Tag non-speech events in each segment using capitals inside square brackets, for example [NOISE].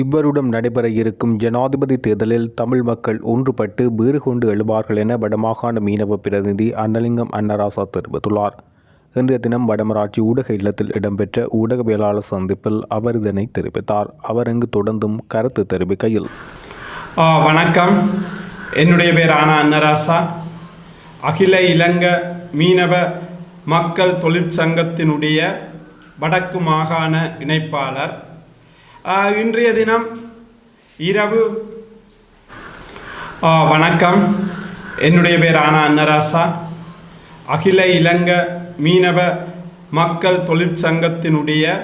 இவ்வருடம் நடைபெற இருக்கும் ஜனாதிபதி தேர்தலில் தமிழ் மக்கள் ஒன்றுபட்டு வீறு கொண்டு எழுவார்கள் என வடமாகாண மீனவ பிரதிநிதி அன்னலிங்கம் அன்னராசா தெரிவித்துள்ளார். இன்றைய தினம் வடமராட்சி ஊடக இல்லத்தில் இடம்பெற்ற ஊடகவியலாளர் சந்திப்பில் அவர் இதனை தெரிவித்தார். அவர் அங்கு தொடர்ந்தும் கருத்து தெரிவிக்கையில். வணக்கம். என்னுடைய பேர் ஆனா அன்னராசா. அகில இலங்க மீனவ மக்கள் தொழிற்சங்கத்தினுடைய வடக்கு மாகாண இணைப்பாளர். இன்றைய தினம் இரவு. வணக்கம். என்னுடைய பேர் ஆனா அன்னராசா. அகில இலங்க மீனவ மக்கள் தொழிற்சங்கத்தினுடைய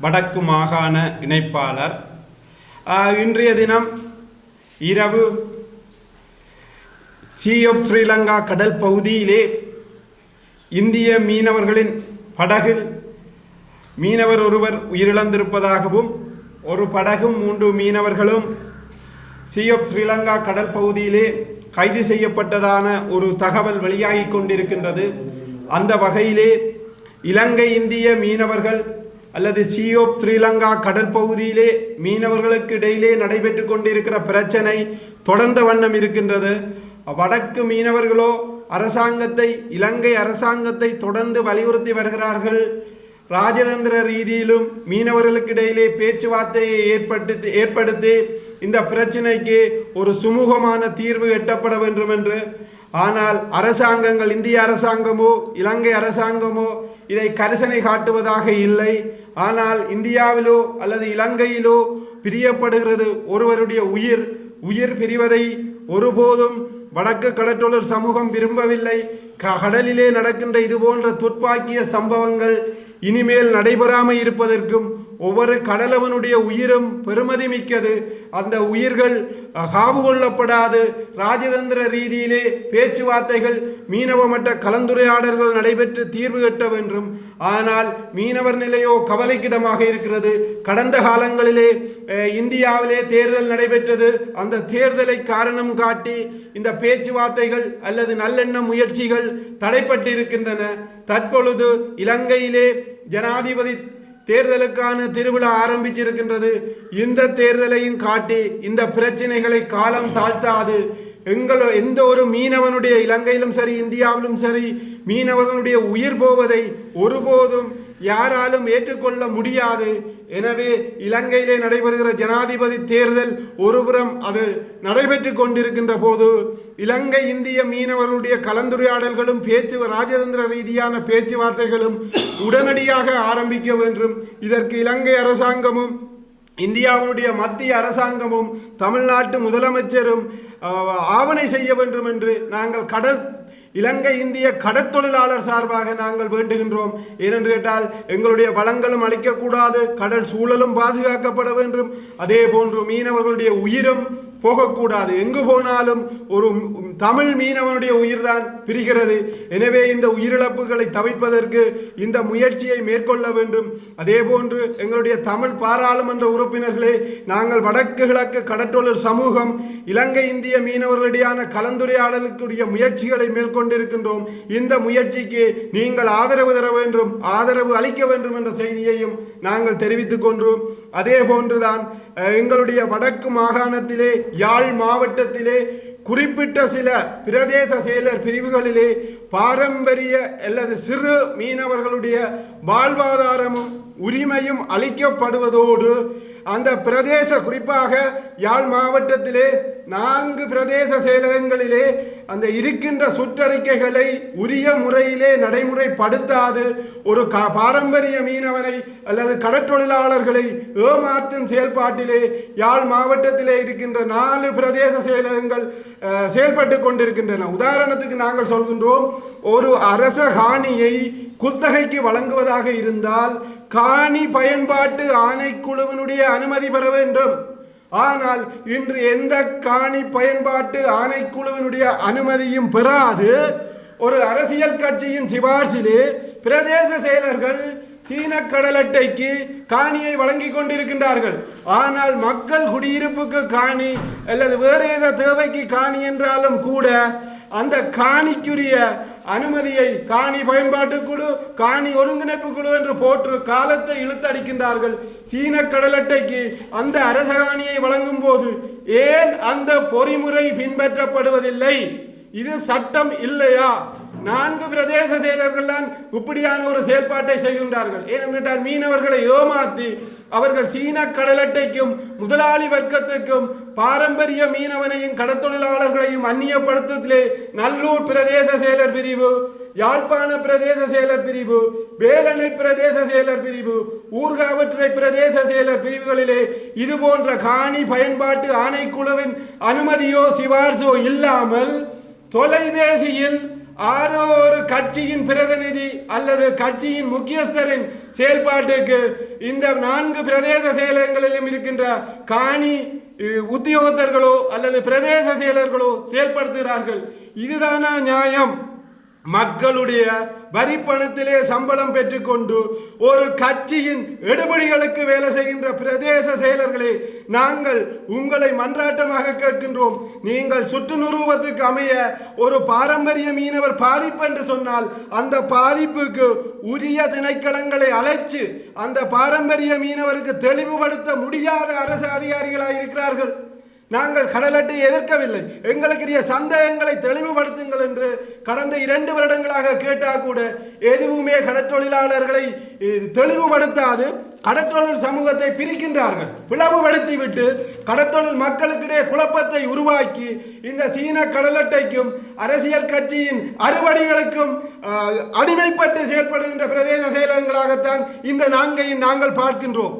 வடக்கு மாகாண இணைப்பாளர். இன்றைய தினம் இரவு. சி ஆஃப் ஸ்ரீலங்கா கடல் பகுதியிலே இந்திய மீனவர்களின் படகில் மீனவர் ஒருவர் உயிரிழந்திருப்பதாகவும் ஒரு படகும் மூன்று மீனவர்களும் சி ஆஃப் ஸ்ரீலங்கா கடல் பகுதியிலே கைது செய்யப்பட்டதான ஒரு தகவல் வெளியாகி கொண்டிருக்கின்றது. அந்த வகையிலே இலங்கை இந்திய மீனவர்கள் அல்லது சியோப் ஸ்ரீலங்கா கடற்பகுதியிலே மீனவர்களுக்கு இடையிலே நடைபெற்று கொண்டிருக்கிற பிரச்சனை தொடர்ந்த வண்ணம் இருக்கின்றது. வடக்கு மீனவர்களோ அரசாங்கத்தை இலங்கை அரசாங்கத்தை தொடர்ந்து வலியுறுத்தி வருகிறார்கள். ராஜதந்திர ரீதியிலும் மீனவர்களுக்கிடையிலே பேச்சுவார்த்தையை ஏற்படுத்தி ஏற்படுத்தி இந்த பிரச்சினைக்கு ஒரு சுமூகமான தீர்வு எட்டப்பட வேண்டும் என்று ஆனால் அரசாங்கங்கள் இந்திய அரசாங்கமோ இலங்கை அரசாங்கமோ இதை கரிசனை காட்டுவதாக இல்லை. ஆனால் இந்தியாவிலோ அல்லது இலங்கையிலோ பிரியப்படுகிறது ஒருவருடைய உயிர். உயிர் பிரிவதை ஒருபோதும் வடக்கு கடற்றொழில் சமூகம் விரும்பவில்லை. க- கடலிலே நடக்கின்ற இது போன்ற துர்ப்பாக்கிய சம்பவங்கள் இனிமேல் நடைபெறாமல் இருப்பதற்கும் ஒவ்வொரு கடலவனுடைய உயிரும் பெருமதி மிக்கது. அந்த உயிர்கள் அஹ், காவு கொள்ளப்படாது. ராஜதந்திர ரீதியிலே பேச்சுவார்த்தைகள் மீனவ மட்ட கலந்துரையாடல்கள் நடைபெற்று தீர்வு கட்ட வேண்டும் ஆனால் மீனவர் நிலையோ கவலைக்கிடமாக இருக்கிறது. கடந்த காலங்களிலே இந்தியாவிலே தேர்தல் நடைபெற்றது. அந்த தேர்தலை காரணம் காட்டி இந்த பேச்சுவார்த்தைகள் அல்லது நல்லெண்ண முயற்சிகள் தடைப்பட்டிருக்கின்றன. தற்பொழுது இலங்கையிலே ஜனாதிபதி தேர்தலுக்கான திருவிழா ஆரம்பிச்சிருக்கின்றது. இந்த தேர்தலையும் காட்டி இந்த பிரச்சனைகளை காலம் தாழ்த்தாது. எங்கள் எந்த ஒரு மீனவனுடைய இலங்கையிலும் சரி இந்தியாவிலும் சரி மீனவர்களுடைய உயிர் போவதை ஒருபோதும் யாராலும் ஏற்றுக்கொள்ள முடியாது. எனவே இலங்கையிலே நடைபெறுகிற ஜனாதிபதி தேர்தல் ஒருபுறம் அது நடைபெற்று கொண்டிருக்கின்ற போது இலங்கை இந்திய மீனவர்களுடைய கலந்துரையாடல்களும் பேச்சு ராஜதந்திர ரீதியான பேச்சுவார்த்தைகளும் உடனடியாக ஆரம்பிக்க வேண்டும். இதற்கு இலங்கை அரசாங்கமும் இந்தியாவுடைய மத்திய அரசாங்கமும் தமிழ்நாட்டு முதலமைச்சரும் ஆவணை செய்ய வேண்டும் என்று நாங்கள் கடல் இலங்கை இந்திய கடற்தொழிலாளர் சார்பாக நாங்கள் வேண்டுகின்றோம். ஏனென்று கேட்டால் எங்களுடைய வளங்களும் அளிக்கக்கூடாது கடல் சூழலும் பாதுகாக்கப்பட வேண்டும். அதே போன்று மீனவர்களுடைய உயிரும் போகக்கூடாது. எங்கு போனாலும் ஒரு தமிழ் மீனவனுடைய உயிர்தான் பிரிகிறது. எனவே இந்த உயிரிழப்புகளை தவிர்ப்பதற்கு இந்த முயற்சியை மேற்கொள்ள வேண்டும். அதே போன்று எங்களுடைய தமிழ் பாராளுமன்ற உறுப்பினர்களே நாங்கள் வடக்கு கிழக்கு கடற்றொழில் சமூகம் இலங்கை இந்திய மீனவர்களிடையான கலந்துரையாடலுக்குரிய முயற்சிகளை கொண்டிருக்கின்றோம். இந்த முயற்சிக்கு நீங்கள் ஆதரவு தர வேண்டும் ஆதரவு அளிக்க வேண்டும் என்ற செய்தியையும் நாங்கள் தெரிவித்துக் கொண்டோம். அதே போன்றுதான் எங்களுடைய வடக்கு மாகாணத்திலே யாழ் மாவட்டத்திலே குறிப்பிட்ட சில பிரதேச செயலர் பிரிவுகளிலே பாரம்பரிய அல்லது சிறு மீனவர்களுடைய வாழ்வாதாரமும் உரிமையும் அளிக்கப்படுவதோடு அந்த பிரதேச குறிப்பாக யாழ் மாவட்டத்திலே நான்கு பிரதேச செயலகங்களிலே அந்த இருக்கின்ற சுற்றறிக்கைகளை உரிய முறையிலே நடைமுறைப்படுத்தாது. ஒரு க பாரம்பரிய மீனவனை அல்லது கடற்றொழிலாளர்களை ஏமாற்றும் செயல்பாட்டிலே யாழ் மாவட்டத்திலே இருக்கின்ற நாலு பிரதேச செயலகங்கள் செயல்பட்டு கொண்டிருக்கின்றன. உதாரணத்துக்கு நாங்கள் சொல்கின்றோம் ஒரு அரச காணியை குத்தகைக்கு வழங்குவதாக இருந்தால் காணி பயன்பாட்டு ஆணைக்குழுவினுடைய அனுமதி பெற வேண்டும். ஆனால் இன்று எந்த காணி பயன்பாட்டு ஆணைக்குழுவினுடைய அனுமதியும் பெறாது. ஒரு அரசியல் கட்சியின் சிபார்சிலே பிரதேச செயலர்கள் சீன கடல் அட்டைக்கு காணியை வழங்கி கொண்டிருக்கின்றார்கள். ஆனால் மக்கள் குடியிருப்புக்கு காணி அல்லது வேறு ஏதோ தேவைக்கு காணி என்றாலும் கூட அந்த காணிக்குரிய அனுமதியை காணி பயன்பாட்டு குழு காணி ஒருங்கிணைப்பு குழு என்று போற்று காலத்தை இழுத்தடிக்கின்றார்கள். சீன கடலட்டைக்கு அந்த அரச காணியை வழங்கும் போது ஏன் அந்த பொறிமுறை பின்பற்றப்படுவதில்லை? இது சட்டம் இல்லையா? நான்கு பிரதேச செயலர்கள் தான் இப்படியான ஒரு செயல்பாட்டை செய்கின்றார்கள். ஏனென்றால் மீனவர்களை ஏமாற்றி அவர்கள் சீன கடலட்டைக்கும் முதலாளி வர்க்கத்துக்கும் பாரம்பரிய மீனவனையும் கடத்தொழிலாளர்களையும் அந்நியப்படுத்தத்திலே நல்லூர் பிரதேச செயலர் பிரிவு யாழ்ப்பாண பிரதேச செயலர் பிரிவு வேலணை பிரதேச செயலர் பிரிவு ஊர்காவற்றை பிரதேச செயலர் பிரிவுகளிலே இது போன்ற காணி பயன்பாட்டு ஆணைக்குழுவின் அனுமதியோ சிபார்சோ இல்லாமல் தொலைபேசியில் ஆரோ ஒரு கட்சியின் பிரதிநிதி அல்லது கட்சியின் முக்கியஸ்தரின் செயல்பாட்டுக்கு இந்த நான்கு பிரதேச செயலகங்களிலும் இருக்கின்ற காணி உத்தியோகத்தர்களோ அல்லது பிரதேச செயலர்களோ செயல்படுத்துகிறார்கள். இதுதானா நியாயம்? மக்களுடைய வரி பணத்திலே சம்பளம் பெற்றுக்கொண்டு ஒரு கட்சியின் எடுபடிகளுக்கு வேலை செய்கின்ற பிரதேச செயலர்களே நாங்கள் உங்களை மன்றாட்டமாக கேட்கின்றோம். நீங்கள் சுற்றுநுருவத்துக்கு அமைய ஒரு பாரம்பரிய மீனவர் பாதிப்பு என்று சொன்னால் அந்த பாதிப்புக்கு உரிய திணைக்களங்களை அழைச்சு அந்த பாரம்பரிய மீனவருக்கு தெளிவுபடுத்த முடியாத அரசு அதிகாரிகளாக இருக்கிறார்கள் நாங்கள் கடலட்டை எதிர்க்கவில்லை. எங்களுக்குரிய சந்தேகங்களை தெளிவுபடுத்துங்கள் என்று கடந்த இரண்டு வருடங்களாக கேட்டால் கூட எதுவுமே கடற்றொழிலாளர்களை தெளிவுபடுத்தாது. கடற்றொழில் சமூகத்தை பிரிக்கின்றார்கள். பிளவுபடுத்தி விட்டு கடற்றொழில் மக்களுக்கிடையே குழப்பத்தை உருவாக்கி இந்த சீன கடலட்டைக்கும் அரசியல் கட்சியின் அறுவடைகளுக்கும் அடிமைப்பட்டு செயல்படுகின்ற பிரதேச செயலகங்களாகத்தான் இந்த நான்கையும் நாங்கள் பார்க்கின்றோம்.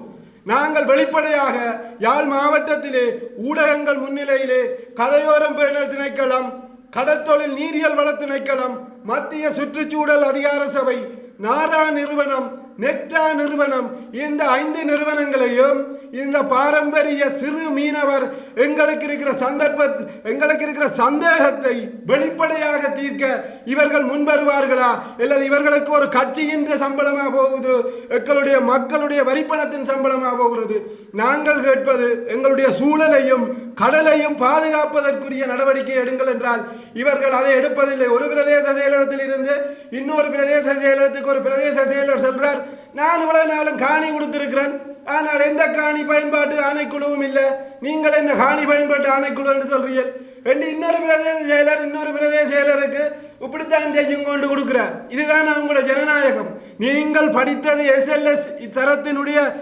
நாங்கள் வெளிப்படையாக யாழ் மாவட்டத்திலே ஊடகங்கள் முன்னிலையிலே கரையோரம் பேணல் திணைக்களம் கடற்தொழில் நீரியல் வள திணைக்களம் மத்திய சுற்றுச்சூழல் அதிகார சபை நாரா நிறுவனம் நெக்டா நிறுவனம். இந்த ஐந்து நிறுவனங்களையும் இந்த பாரம்பரிய சிறு மீனவர் எங்களுக்கு இருக்கிற சந்தர்ப்ப எங்களுக்கு இருக்கிற சந்தேகத்தை வெளிப்படையாக தீர்க்க இவர்கள் முன்வருவார்களா அல்லது இவர்களுக்கு ஒரு கட்சியின் சம்பளமாக போகுது? எங்களுடைய மக்களுடைய வரிப்பணத்தின் சம்பளமாக போகிறது? நாங்கள் கேட்பது எங்களுடைய சூழலையும் கடலையும் பாதுகாப்பதற்குரிய நடவடிக்கை எடுங்கள் என்றால் இவர்கள் அதை எடுப்பதில்லை. ஒரு பிரதேச செயலகத்தில் இருந்து இன்னொரு பிரதேச செயலகத்துக்கு ஒரு பிரதேச செயலர் சொல்றார். நான் இவ்வளவு நாளும் காணி கொடுத்திருக்கிறேன். ஆனால் எந்த காணி பயன்பாட்டு ஆணைக்குழுவும் இல்லை. நீங்கள் என்ன காணி பயன்பாட்டு ஆணைக்குழு என்று சொல்றீர்கள். என்று இன்னொரு பிரதேச செயலர் இன்னொரு பிரதேச செயலருக்கு இப்படித்தான் செய்யும் கொண்டு கொடுக்கிறார். இதுதான் அவங்களோட ஜனநாயகம். நீங்கள் படித்தது எஸ்எல்எஸ் இத்தரத்தினுடைய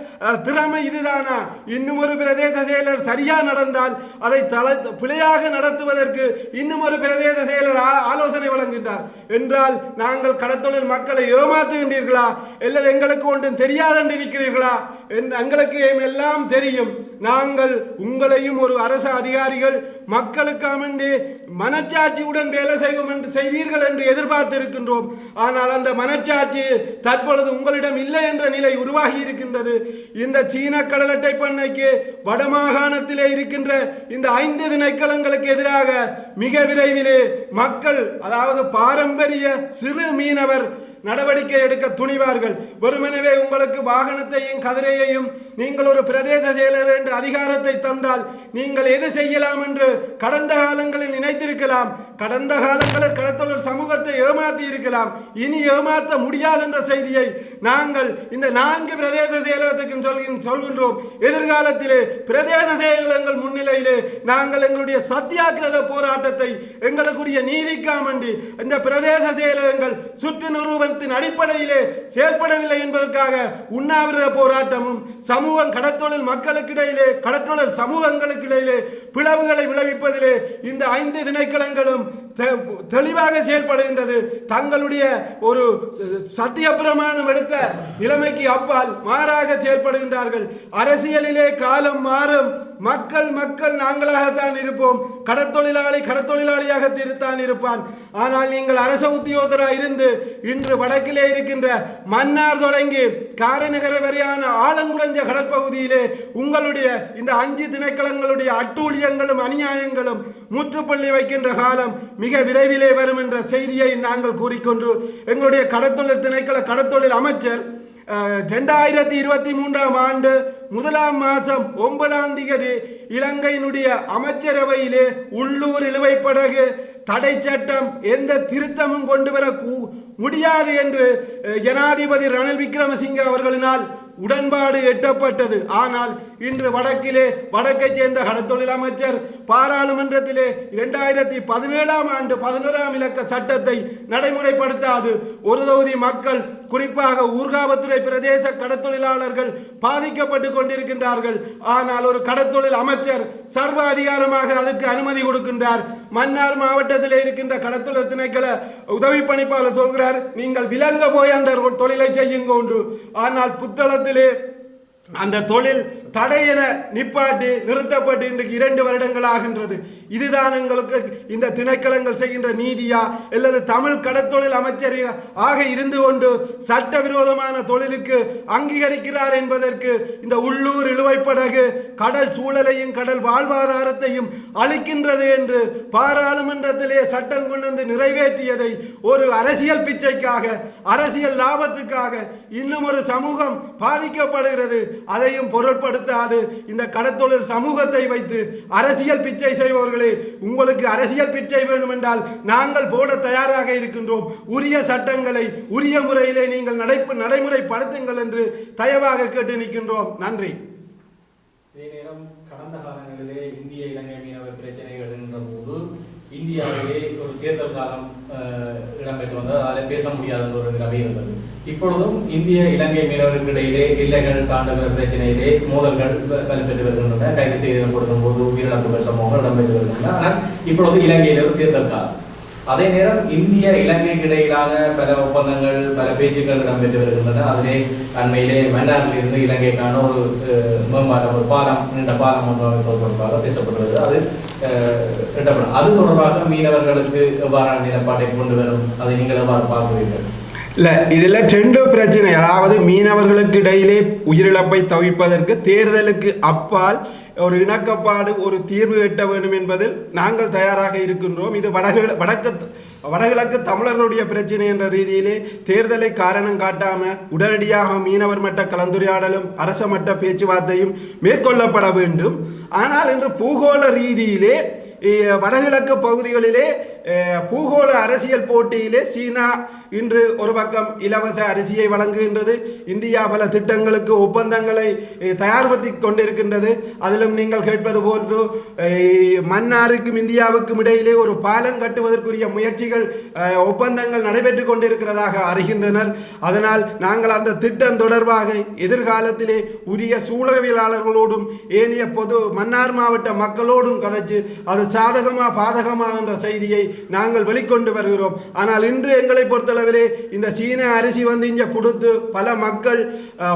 திறமை இதுதானா? இன்னும் ஒரு பிரதேச செயலர் சரியாக நடந்தால் அதை தல பிழையாக நடத்துவதற்கு இன்னும் ஒரு பிரதேச செயலர் ஆ- ஆலோசனை வழங்குகின்றார். என்றால் நாங்கள் கடத்தொழில் மக்களை ஏமாத்துகின்றீர்களா? அல்லது எங்களுக்கு ஒன்றும் தெரியாதென்று இருக்கிறீர்களா? எங்களுக்கு எல்லாம் தெரியும். நாங்கள் உங்களையும் ஒரு அரசு அதிகாரிகள் மக்களுக்காமண்டே மனச்சாட்சியுடன் வேலை செய்வோம் என்று செய்வீர்கள் என்று எதிர்பார்த்து இருக்கின்றோம் ஆனால் அந்த மனச்சாட்சி தற்பொழுது உங்களிடம் இல்லை என்ற நிலை உருவாகி இருக்கின்றது. இந்த சீன கடலட்டை பண்ணைக்கு வடமாகாணத்திலே இருக்கின்ற இந்த ஐந்து திணைக்களங்களுக்கு எதிராக மிக விரைவிலே மக்கள் அதாவது பாரம்பரிய சிறு மீனவர் நடவடிக்கை எடுக்க துணிவார்கள். வெறுமெனவே உங்களுக்கு வாகனத்தையும் கதிரையையும் நீங்கள் ஒரு பிரதேச செயலர் என்று அதிகாரத்தை தந்தால் நீங்கள் எது செய்யலாம் என்று கடந்த காலங்களில் நினைத்திருக்கலாம். கடந்த காலங்களில் கடத்தொழில் சமூகத்தை ஏமாற்றி இருக்கலாம். இனி ஏமாற்ற முடியாது என்ற செய்தியை நாங்கள் இந்த நான்கு பிரதேச செயலகத்துக்கும் சொல்கின் சொல்கின்றோம். எதிர்காலத்திலே பிரதேச செயலகங்கள் முன்னிலையிலே நாங்கள் எங்களுடைய சத்தியாகிரத போராட்டத்தை எங்களுக்குரிய நீதிக்காமண்டி இந்த பிரதேச செயலகங்கள் சுற்று தத்துவத்தின் அடிப்படையிலே செயல்படவில்லை என்பதற்காக உண்ணாவிரத போராட்டமும் சமூகம் கடத்தொழில் மக்களுக்கிடையிலே கடற்றொழில் சமூகங்களுக்கிடையிலே பிளவுகளை விளைவிப்பதிலே இந்த ஐந்து திணைக்களங்களும் தெ- தெளிவாக செயல்படுகின்றது. தங்களுடைய ஒரு சத்திய பிரமாணம் எடுத்த நிலைமைக்கு அப்பால் மாறாக செயல்படுகின்றார்கள். அரசியலிலே காலம் மாறும். மக்கள் மக்கள் நாங்களாகத்தான் இருப்போம். கடத்தொழிலாளி கடத்தொழிலாளியாக திருத்தான் இருப்பான். ஆனால் நீங்கள் அரச உத்தியோகராக இருந்து இன்று வடக்கிலே இருக்கின்ற மன்னார் தொடங்கி காரைநகர வரையான ஆலங்குளஞ்ச கடற்பகுதியிலே உங்களுடைய இந்த அஞ்சு திணைக்களங்களுடைய அட்டூழியங்களும் அநியாயங்களும் முற்றுப்புள்ளி வைக்கின்ற காலம் மிக விரைவிலே வரும் என்ற செய்தியை நாங்கள் கூறிக்கொண்டு எங்களுடைய கடத்தொழில் திணைக்கள கடத்தொழில் அமைச்சர் ரெண்டாயிரத்தி இருபத்தி மூன்றாம் ஆண்டு முதலாம் மாதம் ஒன்பதாம் தேதி இலங்கையினுடைய அமைச்சரவையிலே உள்ளூர் இழுவைப்படகு தடை சட்டம் எந்த திருத்தமும் கொண்டு வர முடியாது என்று ஜனாதிபதி ரணில் விக்ரமசிங்க அவர்களினால் உடன்பாடு எட்டப்பட்டது. ஆனால் இன்று வடக்கிலே வடக்கைச் சேர்ந்த கடத்தொழில் அமைச்சர் பாராளுமன்றத்திலே இரண்டாயிரத்தி பதினேழாம் ஆண்டு பதினோராம் இலக்க சட்டத்தை நடைமுறைப்படுத்தாது. ஒரு தொகுதி மக்கள் குறிப்பாக ஊர்காவத்துறை பிரதேச கடத்தொழிலாளர்கள் பாதிக்கப்பட்டு கொண்டிருக்கின்றார்கள். ஆனால் ஒரு கடத்தொழில் அமைச்சர் சர்வ அதிகாரமாக அதுக்கு அனுமதி கொடுக்கின்றார். மன்னார் மாவட்டத்தில் இருக்கின்ற கடத்தொழில் திணைக்கள உதவி பணிப்பாளர் சொல்கிறார் நீங்கள் விலங்க போய் அந்த தொழிலை செய்யுங்க உண்டு ஆனால் புத்தளத்திலே அந்த தொழில் தடையென நிப்பாட்டி நிறுத்தப்பட்டு இன்றைக்கு இரண்டு வருடங்கள் ஆகின்றது இதுதான் எங்களுக்கு இந்த திணைக்களங்கள் செய்கின்ற நீதியா? அல்லது தமிழ் கடத்தொழில் அமைச்சர் ஆக இருந்து கொண்டு சட்டவிரோதமான தொழிலுக்கு அங்கீகரிக்கிறார் என்பதற்கு இந்த உள்ளூர் இழுவைப்படகு கடல் சூழலையும் கடல் வாழ்வாதாரத்தையும் அளிக்கின்றது என்று பாராளுமன்றத்திலே சட்டம் கொண்டு வந்து நிறைவேற்றியதை ஒரு அரசியல் பிச்சைக்காக அரசியல் லாபத்துக்காக இன்னும் ஒரு சமூகம் பாதிக்கப்படுகிறது. அதையும் பொருட்படுத்த பொருட்படுத்தாது இந்த கடத்தொழில் சமூகத்தை வைத்து அரசியல் பிச்சை செய்பவர்களே உங்களுக்கு அரசியல் பிச்சை வேணும் என்றால் நாங்கள் போட தயாராக இருக்கின்றோம். உரிய சட்டங்களை உரிய முறையிலே நீங்கள் நடைப்பு நடைமுறைப்படுத்துங்கள் என்று தயவாக கேட்டு நிற்கின்றோம். நன்றி. இதே நேரம் கடந்த காலங்களிலே இந்திய இலங்கை மீனவர் பிரச்சனைகள் என்ற போது இந்தியாவிலே ஒரு தேர்தல் காலம் இடம்பெற்று வந்தது அதில் பேச முடியாத ஒரு நிலைமை இருந்தது. இப்பொழுதும் இந்திய இலங்கை மீனவர்களுக்கு இடையிலே எல்லைகள் தாண்டுகிற பிரச்சனையிலே மோதல்கள் ப- வருகின்றன. கைது செய்யப்படும் போது உயிரிழப்புகள் சம்பவங்கள் இடம்பெற்று வருகின்றன. ஆனால் இப்பொழுது இலங்கையில் ஒரு தேர்தல் காலம். அதே நேரம் இந்திய இலங்கைக்கு இடையிலான பல ஒப்பந்தங்கள் பல பேச்சுக்கள் இடம்பெற்று வருகின்றன. அதிலே அண்மையிலே மன்னாரில் இருந்து இலங்கைக்கான ஒரு அஹ், மேம்பாலம் ஒரு பாலம் நீண்ட பாலம் ஒன்று தொடர்பாக பேசப்பட்டுள்ளது. அது எட்டப்படும் அது தொடர்பாக மீனவர்களுக்கு எவ்வாறான நிலப்பாட்டை கொண்டு வரும்? அதை நீங்கள் எவ்வாறு பார்க்கிறீர்கள்? இல்லை இதில் ரெண்டு பிரச்சனை. அதாவது மீனவர்களுக்கு இடையிலே உயிரிழப்பை தவிர்ப்பதற்கு தேர்தலுக்கு அப்பால் ஒரு இணக்கப்பாடு ஒரு தீர்வு எட்ட வேண்டும் என்பதில் நாங்கள் தயாராக இருக்கின்றோம். இது வடகு வடக்கு வடகிழக்கு தமிழர்களுடைய பிரச்சனை என்ற ரீதியிலே தேர்தலை காரணம் காட்டாமல் உடனடியாக மீனவர் மட்ட கலந்துரையாடலும் அரச மட்ட பேச்சுவார்த்தையும் மேற்கொள்ளப்பட வேண்டும். ஆனால் இன்று பூகோள ரீதியிலே வடகிழக்கு பகுதிகளிலே பூகோள அரசியல் போட்டியிலே சீனா இன்று ஒரு பக்கம் இலவச அரிசியை வழங்குகின்றது இந்தியா பல திட்டங்களுக்கு ஒப்பந்தங்களை தயார்படுத்தி கொண்டிருக்கின்றது. அதிலும் நீங்கள் கேட்பது போன்று மன்னாருக்கும் இந்தியாவுக்கும் இடையிலே ஒரு பாலம் கட்டுவதற்குரிய முயற்சிகள் ஒப்பந்தங்கள் நடைபெற்று கொண்டிருக்கிறதாக அறிகின்றனர். அதனால் நாங்கள் அந்த திட்டம் தொடர்பாக எதிர்காலத்திலே உரிய சூழவியலாளர்களோடும் ஏனைய பொது மன்னார் மாவட்ட மக்களோடும் கதைச்சு அது சாதகமா பாதகமா என்ற செய்தியை நாங்கள் வெளிக்கொண்டு வருகிறோம். ஆனால் இன்று எங்களை பொறுத்த பொறுத்தளவிலே இந்த சீன அரிசி வந்து இங்கே கொடுத்து பல மக்கள்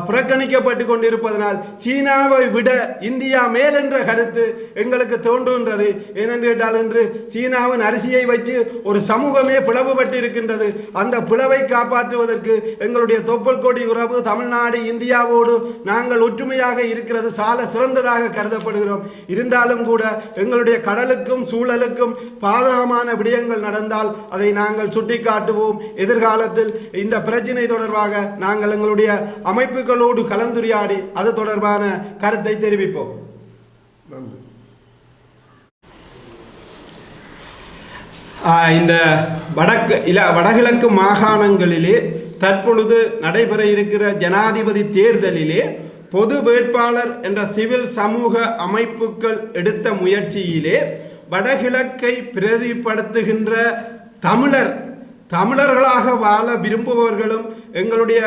புறக்கணிக்கப்பட்டு கொண்டிருப்பதனால் சீனாவை விட இந்தியா மேல் என்ற கருத்து எங்களுக்கு தோன்றுகின்றது. ஏனென்று கேட்டால் இன்று சீனாவின் அரிசியை வச்சு ஒரு சமூகமே பிளவுபட்டு இருக்கின்றது அந்த பிளவை காப்பாற்றுவதற்கு எங்களுடைய தொப்பல் கொடி உறவு தமிழ்நாடு இந்தியாவோடு நாங்கள் ஒற்றுமையாக இருக்கிறது சால சிறந்ததாக கருதப்படுகிறோம். இருந்தாலும் கூட எங்களுடைய கடலுக்கும் சூழலுக்கும் பாதகமான விடயங்கள் நடந்தால் அதை நாங்கள் சுட்டிக்காட்டுவோம். எதிர்காலத்தில் இந்த பிரச்சினை தொடர்பாக நாங்கள் எங்களுடைய அமைப்புகளோடு கலந்துரையாடி அது தொடர்பான கருத்தை தெரிவிப்போம். இந்த வடக்கு இல வடகிழக்கு மாகாணங்களிலே தற்பொழுது நடைபெற இருக்கிற ஜனாதிபதி தேர்தலிலே பொது வேட்பாளர் என்ற சிவில் சமூக அமைப்புகள் எடுத்த முயற்சியிலே வடகிழக்கை பிரதிப்படுத்துகின்ற தமிழர் தமிழர்களாக வாழ விரும்புபவர்களும் எங்களுடைய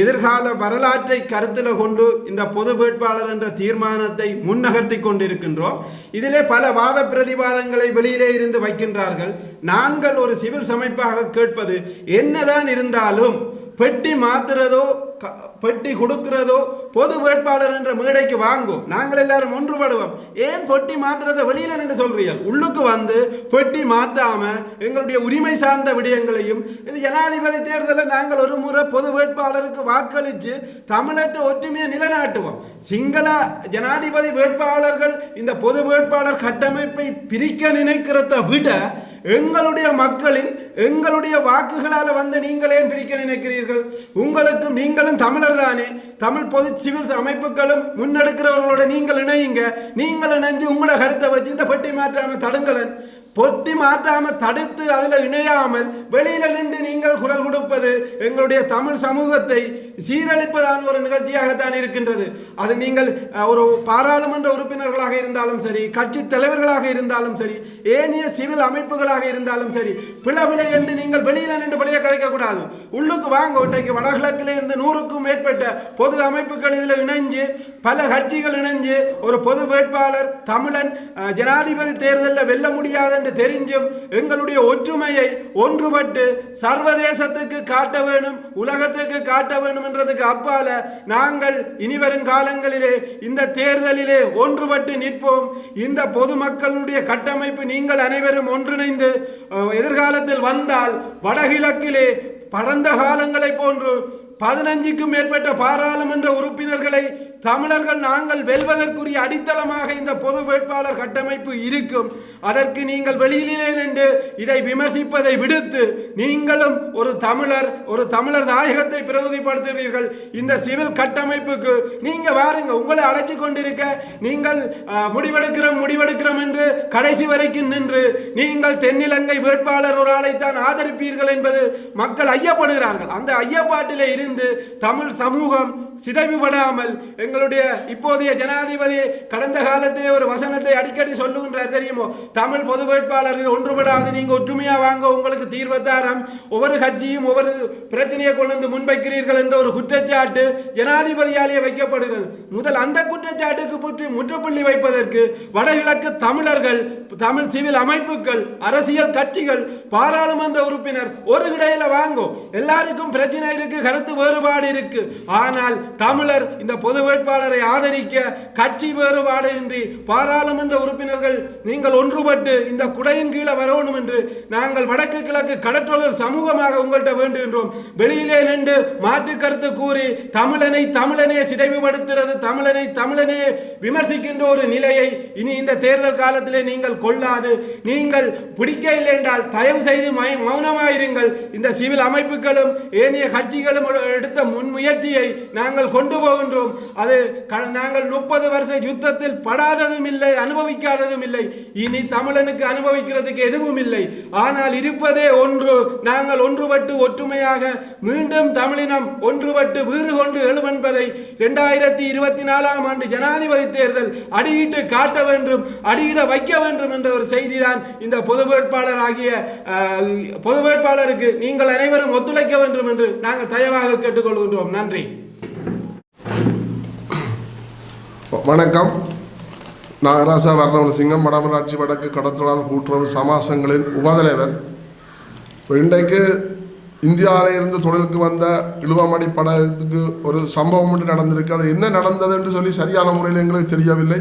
எதிர்கால வரலாற்றை கருத்தில் கொண்டு இந்த பொது வேட்பாளர் என்ற தீர்மானத்தை முன்னகர்த்தி கொண்டிருக்கின்றோம். இதிலே பல வாத பிரதிவாதங்களை வெளியிலே இருந்து வைக்கின்றார்கள். நாங்கள் ஒரு சிவில் சமைப்பாக கேட்பது என்னதான் இருந்தாலும் பெட்டி மாத்துறதோ க- பெட்டி கொடுக்கிறதோ பொது வேட்பாளர் என்ற மேடைக்கு வாங்கும் நாங்கள் எல்லாரும் ஒன்றுபடுவோம். ஏன் பெட்டி மாத்துறதை வெளியில நின்று சொல்றீர்கள்? உள்ளுக்கு வந்து பெட்டி மாத்தாம எங்களுடைய உரிமை சார்ந்த விடயங்களையும் இது ஜனாதிபதி தேர்தலில் நாங்கள் ஒரு முறை பொது வேட்பாளருக்கு வாக்களித்து தமிழற்ற ஒற்றுமையை நிலைநாட்டுவோம். சிங்கள ஜனாதிபதி வேட்பாளர்கள் இந்த பொது வேட்பாளர் கட்டமைப்பை பிரிக்க நினைக்கிறத விட எங்களுடைய மக்களின் எங்களுடைய வாக்குகளால் வந்து நீங்கள் ஏன் பிரிக்க நினைக்கிறீர்கள்? உங்களுக்கும் நீங்களும் தமிழர் தானே? தமிழ் பொது சிவில் அமைப்புகளும் முன்னெடுக்கிறவர்களோட நீங்கள் இணையுங்க. நீங்கள் இணைஞ்சு உங்களோட கருத்தை வச்சு இந்த பெட்டி மாற்றாமல் தடுங்கலன் பொட்டி மாற்றாம தடுத்து அதில் இணையாமல் வெளியில நின்று நீங்கள் குரல் கொடுப்பது எங்களுடைய தமிழ் சமூகத்தை சீரழிப்பதான ஒரு நிகழ்ச்சியாகத்தான் இருக்கின்றது. அது நீங்கள் ஒரு பாராளுமன்ற உறுப்பினர்களாக இருந்தாலும் சரி கட்சி தலைவர்களாக இருந்தாலும் சரி ஏனைய சிவில் அமைப்புகளாக இருந்தாலும் சரி பிளவிலை என்று நீங்கள் வெளியில நின்று பழைய கதைக்கக்கூடாது உள்ளுக்கு வாங்க இன்றைக்கு வடகிழக்கிலே இருந்து நூறுக்கும் மேற்பட்ட பொது அமைப்புகள் இதில் இணைஞ்சு பல கட்சிகள் இணைஞ்சு ஒரு பொது வேட்பாளர் தமிழன் ஜனாதிபதி தேர்தலில் வெல்ல முடியாத என்று தெரிஞ்சும் எங்களுடைய ஒற்றுமையை ஒன்றுபட்டு சர்வதேசத்துக்கு காட்ட வேணும் உலகத்துக்கு காட்ட வேணும் என்றதுக்கு அப்பால நாங்கள் இனி வரும் காலங்களிலே இந்த தேர்தலிலே ஒன்றுபட்டு நிற்போம். இந்த பொதுமக்களுடைய கட்டமைப்பு நீங்கள் அனைவரும் ஒன்றிணைந்து எதிர்காலத்தில் வந்தால் வடகிழக்கிலே பரந்த காலங்களை போன்று பதினஞ்சுக்கும் மேற்பட்ட பாராளுமன்ற உறுப்பினர்களை தமிழர்கள் நாங்கள் வெல்வதற்குரிய அடித்தளமாக இந்த பொது வேட்பாளர் கட்டமைப்பு இருக்கும். அதற்கு நீங்கள் வெளியிலே நின்று இதை விமர்சிப்பதை விடுத்து நீங்களும் ஒரு தமிழர் ஒரு தமிழர் நாயகத்தை பிரதிபடுத்துகிறீர்கள் இந்த சிவில் கட்டமைப்புக்கு நீங்க வாருங்க. உங்களை அழைச்சி கொண்டிருக்க நீங்கள் முடிவெடுக்கிறோம் முடிவெடுக்கிறோம் என்று கடைசி வரைக்கும் நின்று நீங்கள் தென்னிலங்கை வேட்பாளர் ஒரு ஆளைத்தான் ஆதரிப்பீர்கள் என்பது மக்கள் ஐயப்படுகிறார்கள். அந்த ஐயப்பாட்டிலே இருந்து தமிழ் சமூகம் சிதைவுபடாமல் எங்களுடைய இப்போதைய ஜனாதிபதி கடந்த காலத்திலே ஒரு வசனத்தை அடிக்கடி சொல்லுகின்றார் தெரியுமோ? தமிழ் பொது வேட்பாளர் இது ஒன்றுபடாது நீங்கள் ஒற்றுமையாக வாங்க உங்களுக்கு தீர்வத்தாரம் ஒவ்வொரு கட்சியும் ஒவ்வொரு பிரச்சனையை கொண்டு வந்து முன்வைக்கிறீர்கள் என்ற ஒரு குற்றச்சாட்டு ஜனாதிபதியாலேயே வைக்கப்படுகிறது. முதல் அந்த குற்றச்சாட்டுக்கு புற்றி முற்றுப்புள்ளி வைப்பதற்கு வடகிழக்கு தமிழர்கள் தமிழ் சிவில் அமைப்புகள் அரசியல் கட்சிகள் பாராளுமன்ற உறுப்பினர் ஒரு இடையில வாங்கும். எல்லாருக்கும் பிரச்சனை இருக்கு கருத்து வேறுபாடு இருக்கு. ஆனால் தமிழர் இந்த பொது வேட்பாளரை ஆதரிக்க கட்சி வேறுபாடு இன்றி பாராளுமன்ற உறுப்பினர்கள் நீங்கள் ஒன்றுபட்டு இந்த குடையின் கீழே வரணும் என்று நாங்கள் வடக்கு கிழக்கு கடற்றொழில் சமூகமாக உங்கள்கிட்ட வேண்டுகின்றோம். வெளியிலே நின்று மாற்று கருத்து கூறி தமிழனை தமிழனே சிதைவுபடுத்துறது தமிழனை தமிழனே விமர்சிக்கின்ற ஒரு நிலையை இனி இந்த தேர்தல் காலத்திலே நீங்கள் கொள்ளாது. நீங்கள் பிடிக்க இல்லை என்றால் தயவு செய்து மௌனமாயிருங்கள். இந்த சிவில் அமைப்புகளும் ஏனைய கட்சிகளும் எடுத்த முன்முயற்சியை நாங்கள் நாங்கள் கொண்டு போகின்றோம். அது நாங்கள் முப்பது வருஷ யுத்தத்தில் படாததும் இல்லை அனுபவிக்காததும் இல்லை. இனி தமிழனுக்கு அனுபவிக்கிறதுக்கு எதுவும் இல்லை. ஆனால் இருப்பதே ஒன்று நாங்கள் ஒன்றுபட்டு ஒற்றுமையாக மீண்டும் தமிழினம் ஒன்றுபட்டு வீறு கொண்டு எழும் என்பதை இரண்டாயிரத்தி இருபத்தி நாலாம் ஆண்டு ஜனாதிபதி தேர்தல் அடியிட்டு காட்ட வேண்டும் அடியிட வைக்க வேண்டும் என்ற ஒரு செய்திதான் இந்த பொது வேட்பாளர் ஆகிய பொது வேட்பாளருக்கு நீங்கள் அனைவரும் ஒத்துழைக்க வேண்டும் என்று நாங்கள் தயவாக கேட்டுக்கொள்கின்றோம். நன்றி. வணக்கம். நாகராசா வர்ணவனசிங்கம் வடமராட்சி வடக்கு கடத்தொழில் கூட்டுறவு சமாசங்களின் உபதலைவர். இன்றைக்கு இந்தியாவிலிருந்து தொழிலுக்கு வந்த இழுவமடி படத்துக்கு ஒரு சம்பவம் ஒன்று நடந்திருக்கு. அது என்ன நடந்தது என்று சொல்லி சரியான முறையில் எங்களுக்கு தெரியவில்லை.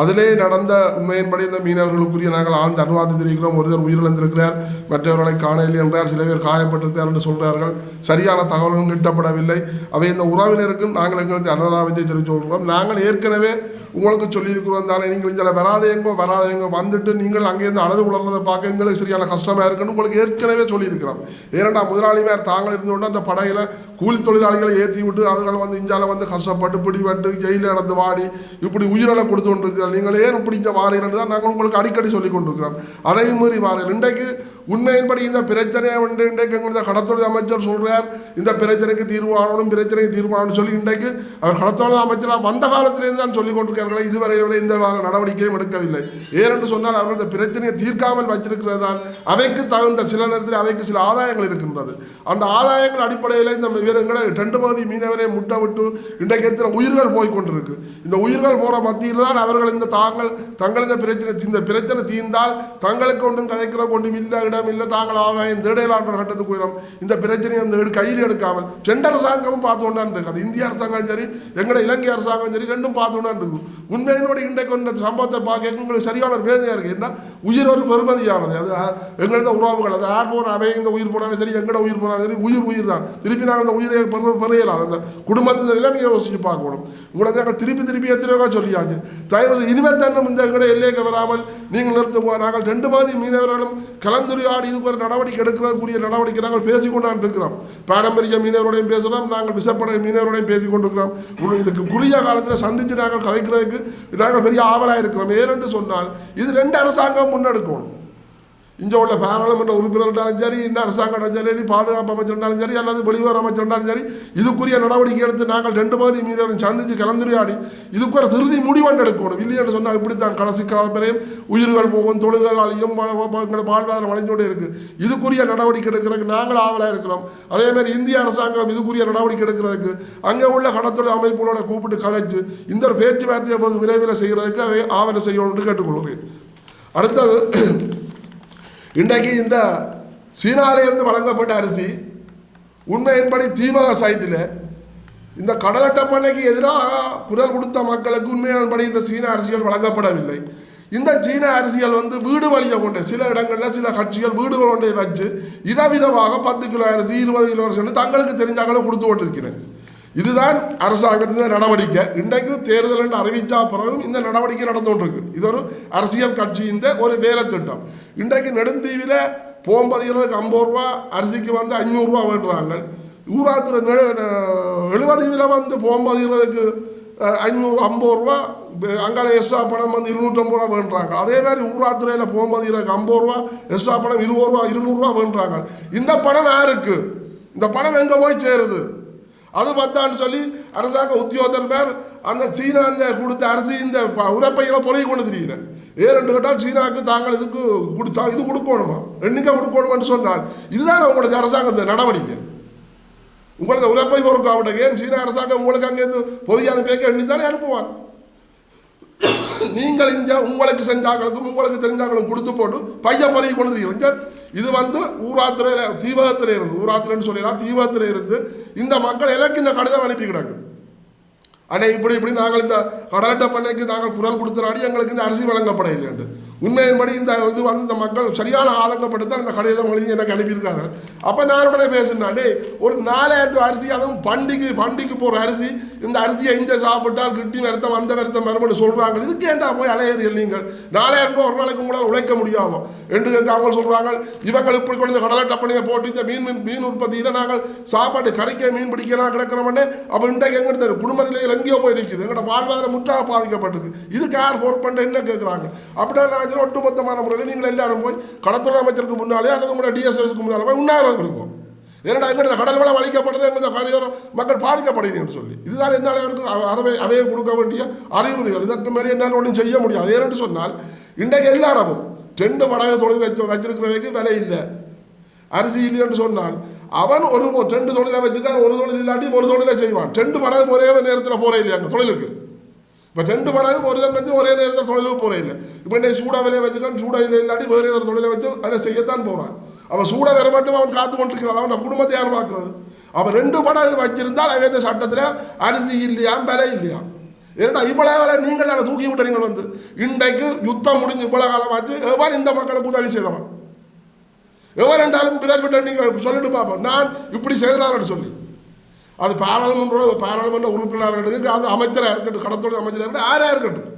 அதிலே நடந்த உண்மையின்படி இந்த மீனவர்களுக்குரிய நாங்கள் ஆழ்ந்த அனுவாதம் தெரிவிக்கிறோம். ஒருவர் உயிரிழந்திருக்கிறார் மற்றவர்களை காணவில்லை என்றார். சில பேர் காயப்பட்டிருக்கிறார் என்று சொல்கிறார்கள் சரியான தகவல்களும் கிட்டப்படவில்லை. அவை இந்த உறவினருக்கும் நாங்கள் எங்களுக்கு அனுதாபத்தை தெரிவித்து கொள்கிறோம். நாங்கள் ஏற்கனவே உங்களுக்கு சொல்லியிருக்கிறோம் தானே நீங்கள் இதில் வராதேங்கோ வராதேங்கோ வந்துட்டு நீங்கள் அங்கேருந்து அழுது உணர்றதை பார்க்க எங்களுக்கு சரியான கஷ்டமாக இருக்குன்னு உங்களுக்கு ஏற்கனவே சொல்லியிருக்கிறோம். ஏனெண்டா முதலாளிமார் தாங்கள் இருந்து அந்த படையில் கூலி தொழிலாளிகளை ஏற்றி விட்டு அதுகள் வந்து இஞ்சால வந்து கஷ்டப்பட்டு பிடிபட்டு ஜெயிலில் நடந்து வாடி இப்படி உயிரிழை கொடுத்து கொண்டிருக்கிறார். நீங்கள் ஏன் இப்படி இந்த வாரீர்கள் தான் நாங்கள் உங்களுக்கு அடிக்கடி சொல்லி கொண்டிருக்கிறோம். அதே மாதிரி வாரீர்கள். இன்றைக்கு உண்மையின்படி இந்த பிரச்சனையை வந்து இன்றைக்கு எங்களுடைய கடத்தொழில் அமைச்சர் சொல்கிறார் இந்த பிரச்சனைக்கு தீர்வு ஆகணும் பிரச்சனைக்கு தீர்வு ஆகணும் சொல்லி இன்றைக்கு அவர் கடத்தொழில் அமைச்சராக வந்த காலத்திலேருந்து தான் சொல்லிக் கொண்டிருக்கிறார்கள் இதுவரை இந்த நடவடிக்கையும் எடுக்கவில்லை. ஏனென்று சொன்னால் அவர்கள் இந்த பிரச்சனையை தீர்க்காமல் வச்சிருக்கிறதால் அவைக்கு தகுந்த சில நேரத்தில் அவைக்கு சில ஆதாயங்கள் இருக்கின்றது. அந்த ஆதாயங்கள் அடிப்படையில் இந்த வீரர்களை ரெண்டு பகுதி மீனவரை முட்டை விட்டு இன்றைக்கு எத்தனை உயிர்கள் போய் கொண்டிருக்கு. இந்த உயிர்கள் போகிற மத்தியில் தான் அவர்கள் இந்த தாங்கள் தங்கள் இந்த பிரச்சனை இந்த பிரச்சனை தீர்ந்தால் தங்களுக்கு ஒன்றும் கதைக்கிற கொண்டும் இல்லை எங்களிடம் இல்லை தாங்கள் ஆதாயம் தேடலான்ற கட்டத்துக்கு உயரம். இந்த பிரச்சனையை அந்த கையில் எடுக்காமல். ரெண்டு அரசாங்கமும் பார்த்து கொண்டான் இருக்குது இந்திய அரசாங்கம் சரி எங்களோட இலங்கை அரசாங்கம் சரி ரெண்டும் பார்த்து கொண்டான் இருக்கு உண்மையினோட இன்றைக்கு இந்த சம்பவத்தை பார்க்க உங்களுக்கு சரியான ஒரு வேதனையாக இருக்கு. என்ன? உயிர் ஒரு பெருமதியானது அது எங்களது உறவுகள் அது யார் போன அவை இந்த உயிர் போனாலும் சரி எங்கட உயிர் போனாலும் சரி உயிர் உயிர் தான். திருப்பி நாங்கள் அந்த உயிரை பெற பெறையலாம் அந்த குடும்பத்தின் நிலைமையை யோசிச்சு பார்க்கணும். உங்களுக்கு நாங்கள் திருப்பி திருப்பி எத்தனை சொல்லியாச்சு. தயவு இனிமேல் தன்னும் இந்த எங்களோட எல்லைக்கு வராமல் நீங்கள் நிறுத்துவோம் நாங்கள் ரெண்டு பாதி மீனவர்களும் கலந்துரை கலந்துரையாடி இதுக்கு நடவடிக்கை எடுக்கிறதுக்குரிய நடவடிக்கை நாங்கள் பேசிக்கொண்டான் இருக்கிறோம் பாரம்பரிய மீனவரோடையும் பேசுகிறோம் நாங்கள் விசப்படை மீனவரோடையும் பேசிக் கொண்டிருக்கிறோம் இதுக்கு குறுகிய காலத்தில் சந்தித்து நாங்கள் கதைக்கிறதுக்கு நாங்கள் பெரிய ஆவலாக இருக்கிறோம் ஏனென்று சொன்னால் இது ரெண்டு அரசாங்கம் முன்னெடுக்கணும். இங்கே உள்ள பாராளுமன்ற உறுப்பினர்களாலும் சரி இன்னும் அரசாங்கம் சரி பாதுகாப்பு அமைச்சர்னாலும் சரி அல்லது வெளியுறவு அமைச்சர்னாலும் சரி இதுக்குரிய நடவடிக்கை எடுத்து நாங்கள் ரெண்டு பகுதி மீதவரும் சந்தித்து கலந்துரையாடி இதுக்கு ஒரு திருதி முடிவெண்டு எடுக்கணும். இல்லை என்று சொன்னால் இப்படித்தான் கடைசி காலம் உயிர்கள் போகும் தொழில்கள் அழியும் வா- வாழ்வாதாரம் அழிஞ்சோடு இருக்குது இதுக்குரிய நடவடிக்கை எடுக்கிறதுக்கு நாங்கள் ஆவலாக இருக்கிறோம். அதேமாதிரி இந்திய அரசாங்கம் இதுக்குரிய நடவடிக்கை எடுக்கிறதுக்கு அங்கே உள்ள கடத்தொழில் அமைப்புகளோட கூப்பிட்டு கதைச்சு இந்த ஒரு பேச்சுவார்த்தையை போது விரைவில் செய்கிறதுக்கு ஆவலை செய்யணும்னு கேட்டுக்கொள்கிறேன். அடுத்தது இன்றைக்கு இந்த சீனாவிலிருந்து வழங்கப்பட்ட அரிசி உண்மையின்படி தீபக சைட்டில் இந்த கடலட்டை பண்ணைக்கு எதிராக குரல் கொடுத்த மக்களுக்கு உண்மையின்படி இந்த சீன அரிசிகள் வழங்கப்படவில்லை. இந்த சீன அரிசிகள் வந்து வீடு வழியை கொண்டு சில இடங்களில் சில கட்சிகள் வீடுகள் கொண்டே வச்சு இரவிரவாக பத்து கிலோ அரிசி இருபது கிலோ அரிசி தங்களுக்கு தெரிஞ்சாங்களோ கொடுத்து கொண்டிருக்கிறேன் இதுதான் அரசாங்கத்தின் நடவடிக்கை. இன்றைக்கு தேர்தல் என்று அறிவித்தா பிறகும் இந்த நடவடிக்கை நடந்து கொண்டிருக்கு. இது ஒரு அரசியல் கட்சியின் ஒரு வேலை திட்டம் இன்றைக்கு நெடுந்தீவில போம்பதிகளுக்கு ஐம்பது ரூபா அரிசிக்கு வந்து அஞ்சூறுரூவா வேண்டுறாங்க ஊராத்திர எழுபதுல இதில் வந்து போம்பதிகளுக்கு ஐநூறு ஐம்பது ரூபா அங்கால எக்ஸ்ட்ரா பணம் வந்து இருநூற்றம்பது ரூபா வேண்டுறாங்க அதே மாதிரி ஊராத்துறையில் போகும்போது ஐம்பது ரூபா எக்ஸ்ட்ரா பணம் இருபது ரூபா இருநூறுவா வேண்டுறாங்க இந்த பணம் யாருக்கு? இந்த பணம் எங்கே போய் சேருது? அது பத்தான்னு சொல்லி அரசாங்க உத்தியோகத்தர் பேர் அந்த சீனா அந்த கொடுத்த அரசு இந்த ப- உரப்பையில பொறுகி கொண்டு திரிகிறேன் ஏன்னு கேட்டால் சீனாவுக்கு தாங்கள் இதுக்கு கொடுத்தா இது கொடுக்கணுமா? என்னைக்கா கொடுக்கணுமான்னு சொன்னால் இதுதான் உங்களது அரசாங்கத்தின் நடவடிக்கை. உங்களது உரப்பை பொறுக்காவிட்ட ஏன் சீன அரசாங்கம் உங்களுக்கு அங்கேருந்து பொதிய அனுப்பிய எண்ணி தானே அனுப்புவான் [COUGHS] நீங்கள் இந்த உங்களுக்கு செஞ்சாங்களுக்கும் உங்களுக்கு தெரிஞ்சாங்களும் கொடுத்து போட்டு பையன் பறி கொண்டு தெரியும் இது வந்து ஊராத்திரையில் தீபகத்தில் இருந்து ஊராத்திரன்னு சொல்லலாம் தீபகத்தில் இருந்து இந்த மக்கள் எனக்கு இந்த கடிதம் அனுப்பி கிடக்கு. அடே இப்படி இப்படி நாங்கள் இந்த கடலட்ட பண்ணைக்கு நாங்கள் குரல் கொடுத்துறாடி எங்களுக்கு இந்த அரிசி வழங்கப்பட இல்லைண்டு உண்மையின்படி இந்த இது வந்து இந்த மக்கள் சரியான ஆதங்கப்படுத்த அந்த கடிதம் எழுதி எனக்கு அனுப்பியிருக்காங்க. அப்போ நான் உடனே பேசினாடே ஒரு நாலாயிரம் அரிசி அதுவும் பண்டிகை பண்டிகைக்கு போகிற அரிசி இந்த அரிசியை இங்கே சாப்பிட்டால் கிட்டி வருத்தம் அந்த வருத்தம் வரும்னு சொல்கிறாங்க இதுக்கு ஏண்டா போய் அலையறியல் நீங்கள்? நாலாயிரம் ரூபாய் ஒரு நாளைக்கு உங்களால் உழைக்க முடியாமோ என்று அவங்க சொல்கிறாங்க இவங்க இப்படி கொண்டு இந்த கடலை டப்பனையை போட்டு இந்த மீன் மீன் மீன் உற்பத்தியில் நாங்கள் சாப்பாடு கறிக்க மீன் பிடிக்கலாம் கிடக்கிறோம்னே அப்போ இன்றைக்கு எங்கே குடும்ப நிலையில் எங்கேயோ போய் நிற்குது எங்களோட வாழ்வாதாரம் முற்றாக பாதிக்கப்பட்டிருக்கு. இதுக்கு யார் பொறுப்பண்ட? என்ன கேட்குறாங்க அப்படின்னா நான் சொன்னேன், ஒட்டுமொத்தமான முறையில் நீங்கள் எல்லாரும் போய் கடத்துறை அமைச்சருக்கு முன்னாலே அல்லது உங்களோட டிஎஸ்எஸ்க்கு முன்னாலே போய் உண்ணாவிரதம் இருக்கும் ஏன்னா எங்களுடைய கடல் வளம் அளிக்கப்படுது எங்களுடைய கரையோரம் மக்கள் பாதிக்கப்படுகிறேன்னு சொல்லி. இதுதான் என்னால் அவருக்கு அதை அறவை அவையை கொடுக்க வேண்டிய அறிவுரைகள் இதற்கு மாதிரி என்னால் ஒன்றும் செய்ய முடியாது. ஏனென்று சொன்னால் இன்றைக்கு எல்லா இடமும் ரெண்டு படகு தொழில் வைத்து வச்சிருக்கிறவைக்கு விலை இல்லை. அரிசி இல்லைன்னு சொன்னால் அவன் ஒரு ரெண்டு தொழிலை வச்சுக்கான் ஒரு தொழில் இல்லாட்டி ஒரு தொழிலை செய்வான். ரெண்டு படகு ஒரே நேரத்தில் போற இல்லையா அங்கே தொழிலுக்கு? இப்போ ரெண்டு படகு ஒரு தன் வந்து ஒரே நேரத்தில் தொழிலுக்கு போற இல்லை. இப்போ இன்னைக்கு சூடா விலையை வச்சுக்கான் சூடா விலை இல்லாட்டி வேறு ஒரு தொழிலை வச்சு அதை செய்யத்தான் போகிறான் அவன் சூட வர மட்டும் அவன் காத்து கொண்டிருக்கிறான். அவன் குடும்பத்தை யார் பார்க்குறது? அவன் ரெண்டு படகு வச்சிருந்தால் அவன் சட்டத்தில் அரிசி இல்லையா விலை இல்லையா? ஏன்னா இவ்வளோ வேலை? நீங்கள் நான் தூக்கி விட்டுறீங்க வந்து. இன்றைக்கு யுத்தம் முடிஞ்சு இவ்வளோ காலமாச்சு. எவ்வாறு இந்த மக்களுக்கு உதவி செய்தவன்? எவ்வளோ ரெண்டாலும் விரல் விட்டு நீங்கள் சொல்லிட்டு பார்ப்போம். நான் இப்படி செய்கிறான்னு சொல்லி. அது பாராளுமன்ற பாராளுமன்ற உறுப்பினராக இருக்கட்டும் அது அமைச்சராக இருக்கட்டும் கடத்தோடு அமைச்சராக இருக்கட்டும் யாராக இருக்கட்டும்.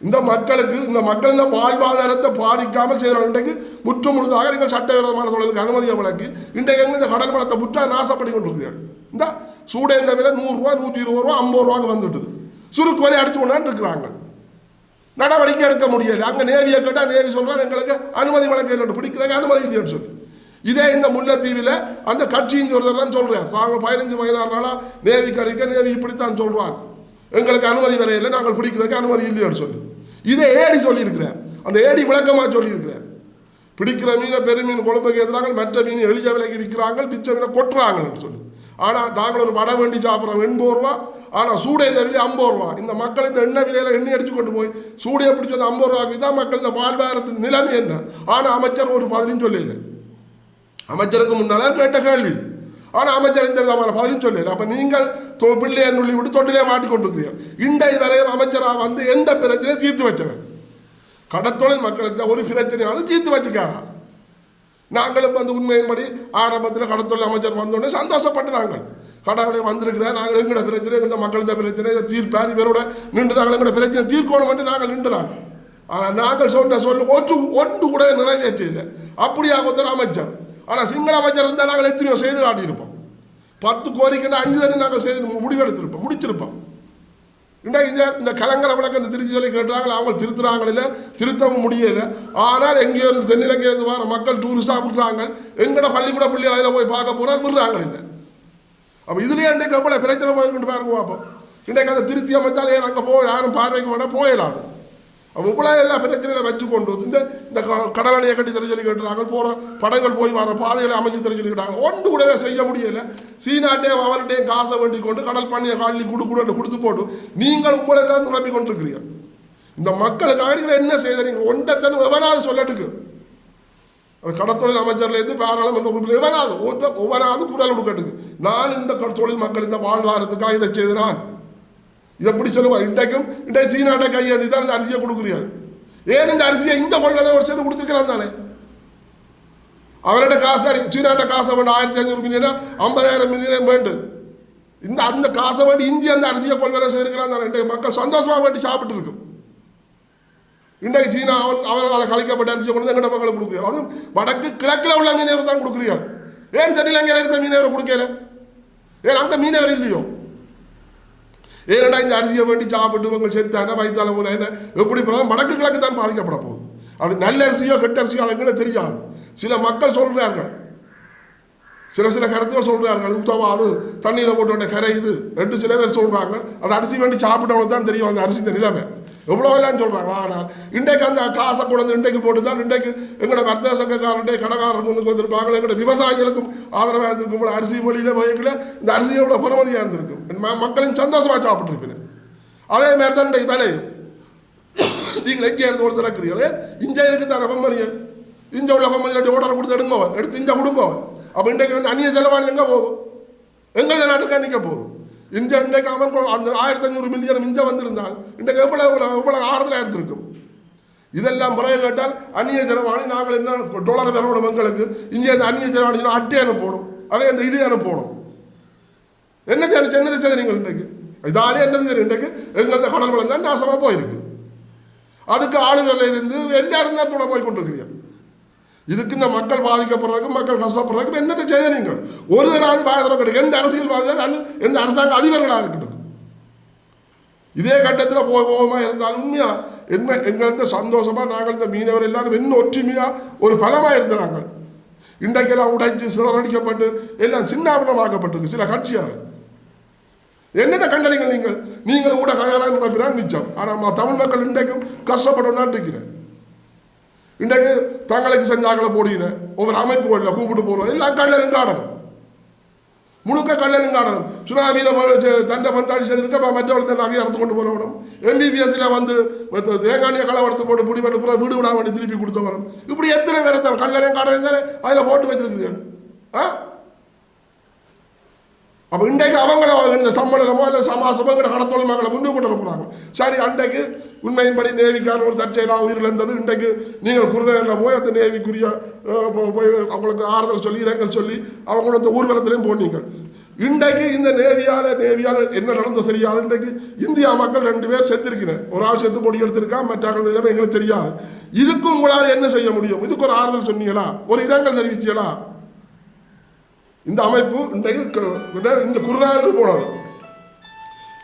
இந்த மக்களுக்கு இந்த மக்கள் இந்த வாழ்வாதாரத்தை பாதிக்காமல் செய்கிறாங்க இன்றைக்கு முற்று முழுதாக நீங்கள் சட்டவிரோதமான தொழிலுக்கு அனுமதியை வழங்கி இன்றைக்கு இந்த கடல் படத்தை முற்றா நாசப்படி கொண்டிருக்கிறீர்கள் இந்த சூடேந்த விலை நூறுரூவா நூற்றி இருபது ரூபா ஐம்பது ரூபாய்க்கு வந்துட்டுது. சுருக்கு வலை அடிச்சு கொண்டான்னு இருக்கிறாங்க. நடவடிக்கை எடுக்க முடியாது அங்கே நேவியை கேட்டால் நேவி சொல்கிறார் எங்களுக்கு அனுமதி வழங்க இல்லை பிடிக்கிறாங்க அனுமதி இல்லைன்னு சொல்லி. இதே இந்த முல்லைத்தீவில் அந்த கட்சியின் ஒருத்தர் தான் சொல்றார். தாங்கள் பதினஞ்சு பதினாறு நாளாக நேவி கறிக்க நேவி இப்படித்தான் சொல்றான் எங்களுக்கு அனுமதி வரையில நாங்கள் பிடிக்கிறதுக்கு அனுமதி இல்லைன்னு சொல்லி. இதே ஏடி சொல்லியிருக்கிறார். அந்த ஏடி விளக்கமாக சொல்லியிருக்கிறார். பிடிக்கிற மீனை பெருமீன் குழம்புக்கு எதிராக மற்ற மீன் எளிய விலைக்கு விற்கிறாங்க பிச்சை மீனை கொட்டுறாங்கன்னு சொல்லி. ஆனால் நாங்கள் ஒரு வடை வேண்டி சாப்பிட்றோம் எண்பது ரூபா. ஆனால் சூடை இந்த விலை ஐம்பது ரூபா. இந்த மக்கள் இந்த எண்ணெய் விலையில் எண்ணெய் அடிச்சு கொண்டு போய் சூடையை பிடிச்சி வந்து ஐம்பது ரூபாய்க்கு தான் மக்கள் இந்த வாழ்வாரத்துக்கு நிலைமை என்ன? ஆனால் அமைச்சர் ஒரு பதிலும் சொல்லியிருக்கேன் அமைச்சருக்கு முன்னால கேட்ட கேள்வி. ஆனால் அமைச்சர் எந்த விதமான பதிலும் சொல்லல. அப்போ நீங்கள் தொ- பிள்ளையை நுள்ளி விட்டு தொட்டிலே மாட்டி கொண்டிருக்கிறீர்கள் இண்டை வரையும் அமைச்சராக வந்து எந்த பிரச்சனையும் தீர்த்து வச்சவர் கடத்தொழில் மக்களுக்கு ஒரு பிரச்சனையாலும் தீர்த்து வச்சுக்காரா? நாங்களும் வந்து உண்மையின்படி ஆரம்பத்தில் கடத்தொழில் அமைச்சர் வந்தோடனே சந்தோஷப்பட்டு நாங்கள் கடவுளை வந்திருக்கிறேன் நாங்கள் எங்களோட பிரச்சனை இந்த மக்களது பிரச்சனை இதை தீர்ப்பார் இவரோட நின்று நாங்கள் எங்களோட பிரச்சனை தீர்க்கணும் என்று நாங்கள் நின்றுறாங்க. ஆனால் நாங்கள் சொன்ன சொல்ல ஒன்று ஒன்று கூட நிறைவேற்றவில்லை. அப்படியா ஒருத்தர் அமைச்சர். ஆனால் சிங்கள அமைச்சர் இருந்தால் நாங்கள் எத்தனையோ செய்து காட்டியிருப்போம். பத்து கோரிக்கைன்னா அஞ்சு தண்ணி நாங்கள் செய்து முடிவெடுத்திருப்போம் முடிச்சிருப்போம். இன்றைக்கு இந்த இந்த கலங்கர விளக்கம் திருச்சி சொல்லி கேட்டாங்களே அவங்க திருத்துறாங்க திருத்தவும் முடியல. ஆனால் எங்கேயோ இருந்து தென்னிலங்கையிலிருந்து வர மக்கள் டூரிஸ்டாக விடுறாங்க எங்கட பள்ளிக்கூட பிள்ளைகள் அதில் போய் பார்க்க போனால் விடுறாங்க இல்லை. அப்போ இதுலேயே இன்றைக்கு எவ்வளோ பிரச்சனை போயிருக்குன்னு பாருங்க பார்ப்போம். இன்றைக்கு அந்த திருத்தி அமைச்சாலே அங்கே போய் யாரும் பார்வைக்கு விட போயிடாது அப்போ எல்லா பிரச்சனைகளை வச்சு கொண்டு வந்து இந்த இந்த க- கடலணையை கட்டி தர சொல்லி கேட்டுறாங்க போகிற படங்கள் போய் வர பாதைகளை அமைச்சு தர சொல்லி கேட்டாங்க ஒன்று கூடவே செய்ய முடியல. சீனாட்டையும் அவர்கிட்டையும் காசை வேண்டி கொண்டு கடல் பண்ணியை காலி கொடு கொடுன்னு கொடுத்து போட்டு நீங்கள் உங்களை தான் நிரப்பி கொண்டிருக்கிறீர்கள். இந்த மக்களுக்காக நீங்கள் என்ன செய்த? நீங்கள் ஒன்றத்தன் எவனாவது சொல்லட்டுக்கு. அது கடத்தொழில் அமைச்சர்லேருந்து பாராளுமன்ற உறுப்பினர் எவனாவது ஒவ்வொரு ஒவ்வொரு குரல் கொடுக்கட்டுக்கு. நான் இந்த க- தொழில் மக்கள் இந்த வாழ்வாரத்துக்காக இதை செய்து நான் இதை எப்படி சொல்லுவா இன்றைக்கும் இன்றைக்கு சீனாட்ட கையெழுதி தான் இந்த அரிசியை கொடுக்குறீர்கள். ஏன் இந்த அரிசியை இந்த கொள்கை ஒரு சேர்த்து கொடுத்துருக்கலாம் தானே? அவரோட காசு சீனாட்ட காசை வேணும். ஆயிரத்தி ஐநூறு மில்லியனா? ஐம்பதாயிரம் மில்லியன் வேண்டும் இந்த அந்த காசை வேண்டி இந்திய அந்த அரிசியை கொள்வதை செய்திருக்கலாம் தானே? இன்றைக்கு மக்கள் சந்தோஷமாக வேண்டி சாப்பிட்டு இருக்கும். இன்றைக்கு சீனா அவன் அவனால் கழிக்கப்பட்ட அரிசியை கொண்டு வந்து எங்கட மக்களை கொடுக்குறீர்கள். அதுவும் வடக்கு கிழக்கில் உள்ள மீனவர் தான் கொடுக்குறீர்கள். ஏன் அங்கே இருக்கிற மீனவரை கொடுக்கல? ஏன் அந்த மீனவர் இல்லையோ? ஏனடா இந்த அரிசியை வேண்டி சாப்பிட்டு இவங்க செத்தான வயிற்றால போன என்ன? எப்படி போனாலும் வடக்கு கிழக்கு தான் பாதிக்கப்பட போகுது. அது நல்ல அரிசியோ கெட்ட அரிசியோ அதுங்களே தெரியாது. சில மக்கள் சொல்கிறார்கள் சில சில கருத்துகள் சொல்கிறார்கள் உத்தவா அது தண்ணியில் போட்டு கரை இது. ரெண்டு சில பேர் சொல்கிறாங்க அது அரிசி வேண்டி சாப்பிட்டவனுக்கு தான் தெரியும் அந்த அரிசி இந்த நிலைமை. எவ்வளோ எல்லாம் சொல்கிறாங்களா ஆனால் இன்றைக்கு அந்த காசை கொண்டு இன்றைக்கு போட்டு தான் இன்றைக்கு எங்களோட வர்த்தக சங்கக்காரர்கிட்ட கடைக்காரர் முன்னுக்கு வந்திருப்பாங்களே எங்களோட விவசாயிகளுக்கும் ஆதரவாக இருந்திருக்கும் அரிசி வழியில் வகையில் இந்த அரிசி எவ்வளோ பெருமதியாக இருந்திருக்கும்? மக்களின் சந்தோஷமாக சாப்பிட்டுருப்பேன் அதே மாதிரி தான் இன்றைக்கு விலை. நீங்கள் எங்கே இருந்து ஒரு திறக்கிறீங்களே இங்கே இருக்கு தானே கம்பெனிகள் இங்கே உள்ள கம்பெனிகள் ஓடரை கொடுத்து எடுங்கவன் எடுத்து இங்கே கொடுங்கவன் அப்போ இன்றைக்கு வந்து அந்நிய செலவாணி எங்கே போகும்? எங்கள் நாட்டுக்கு நிற்க போகுது இந்த இன்றைக்கு அவன் அந்த ஆயிரத்தி ஐநூறு மில்லியன் இங்கே வந்திருந்தால் இன்றைக்கு எவ்வளோ எவ்வளோ எவ்வளோ ஆறுதலாக இருந்திருக்கும்? இதெல்லாம் பிறகு கேட்டால் அந்நிய செலவாணி நாங்கள் என்ன டொலர் பெறணும் எங்களுக்கு இங்கே இந்த அந்நிய செலவாணி அட்டை அனுப்பணும் அதே இந்த இது அனுப்பணும். என்ன செய்ய என்ன செய்ய நீங்கள் இன்றைக்கு? இதாலே என்ன செய்ய இன்றைக்கு எங்களது கடல் வளம் தான் நாசமாக போயிருக்கு. அதுக்கு ஆளுநர்ல இருந்து எல்லாரும் தான் துணை போய் கொண்டிருக்கிறீர்கள். இதுக்கு இந்த மக்கள் பாதிக்கப்படுறதுக்கு மக்கள் கஷ்டப்படுறதுக்கு என்னத்தை செய்ய நீங்கள்? ஒரு நாள் பாதிக்கிறோம் கிடைக்கும் எந்த அரசியல்வாதியாக அல்லது எந்த அரசாங்க அதிபர்களாக இருக்கட்டும். இதே கட்டத்தில் போகமா இருந்தாலும் உண்மையா? என்ன எங்களுக்கு சந்தோஷமாக நாங்கள் இந்த மீனவர் எல்லாரும் இன்னும் ஒற்றுமையாக ஒரு பலமாக இருக்கிறாங்க. இன்றைக்கெல்லாம் உடைச்சு சிதறடிக்கப்பட்டு எல்லாம் சின்னாபின்னமாக்கப்பட்டிருக்கு சில கட்சியார். என்னென்ன கண்டனைகள் நீங்கள்? நீங்களும் கூட கையாளாக தப்பினால் நிச்சம் ஆனால் தமிழ் மக்கள் இன்றைக்கும் கஷ்டப்பட்டு இருக்கிறேன் இன்றைக்கு தங்களுக்கு செஞ்சாக்களை போடுகிறேன் ஒவ்வொரு அமைப்புகளில் கூப்பிட்டு போகிறோம் எல்லாம் கல்லலுங்க காடணும். முழுக்க கல்லலுங்க காடணும். சுனாமியில் தண்டை பண்டாடி செய்திருக்க மற்றவர்கள் நகையை அறுத்து கொண்டு போகிறவனும் எம்பிபிஎஸ்சில் வந்து மத்த களை வளர்த்து போட்டு முடி வெட்டு பூரா வீடு விடாமல் வேண்டி திருப்பி கொடுத்தவரும். இப்படி எத்தனை பேரை தான் கல்லணையும் தானே? அதில் போட்டு வச்சிருக்கிறீர்கள். ஆ? அப்போ இன்றைக்கு அவங்கள இந்த சம்மேளனமோ இல்லை சமாசமோ எங்கிற கடத்தொழில் மக்களை முன்னுக்கு கொண்டு வர போகிறாங்க சரி அன்றைக்கு உண்மையின்படி நேவிக்கார் ஒரு தற்செயலாக உயிரிழந்தது. இன்றைக்கு நீங்கள் குருநகரில் போய் அந்த நேவிக்குரிய போய் அவங்களுக்கு ஆறுதல் சொல்லி இரங்கல் சொல்லி அவங்கள அந்த ஊர்வலத்திலையும் போனீங்க இன்றைக்கு இந்த நேவியால் நேவியால் என்ன நடந்தோ தெரியாது. இன்றைக்கு இந்தியா மக்கள் ரெண்டு பேர் செத்துருக்கிறேன் ஒரு ஆள் செத்து பொடி எடுத்திருக்கா மற்றார்கள் நிலைமை எங்களுக்கு தெரியாது. இதுக்கு உங்களால் என்ன செய்ய முடியும்? இதுக்கு ஒரு ஆறுதல் சொன்னீங்களா? ஒரு இரங்கல் தெரிவிச்சீங்களா இந்த அமைப்பு இன்றைக்கு இந்த குருநாளுக்கு போனது.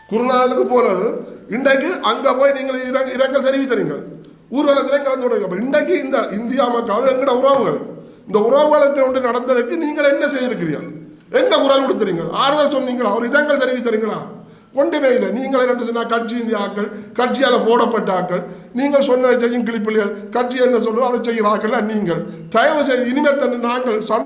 குருநாளுக்கு போனது. இன்றைக்கு அங்கே போய் நீங்கள் இரங்க- இரங்கல் தெரிவித்தீங்கள் ஊர்வலத்திலே கலந்து கொண்டீங்க இன்றைக்கு இந்த இந்தியா மக்கள் எங்கட உறவுகள் இந்த உறவுகளுக்கு ஒன்று நடந்ததுக்கு நீங்கள் என்ன செய்திருக்கிறீர்கள்? எந்த குரல் கொடுத்துறீங்க ஆறுதல் சொன்னீங்களா? ஒரு இரங்கல் தெரிவித்தீங்களா ஒன்றுமே இல்லை. நீங்கள் என்ன சொன்னால் கட்சி இந்திய ஆக்கள் கட்சியால் போடப்பட்ட ஆக்கள் நீங்கள் சொன்ன செய்யும் கிளிப்பிள்ளைகள் கட்சி என்ன சொல்லுதோ அதை செய்கிற ஆக்கள் நீங்கள். தயவு செய்து இனிமேல் தந்து நாங்கள் சந்த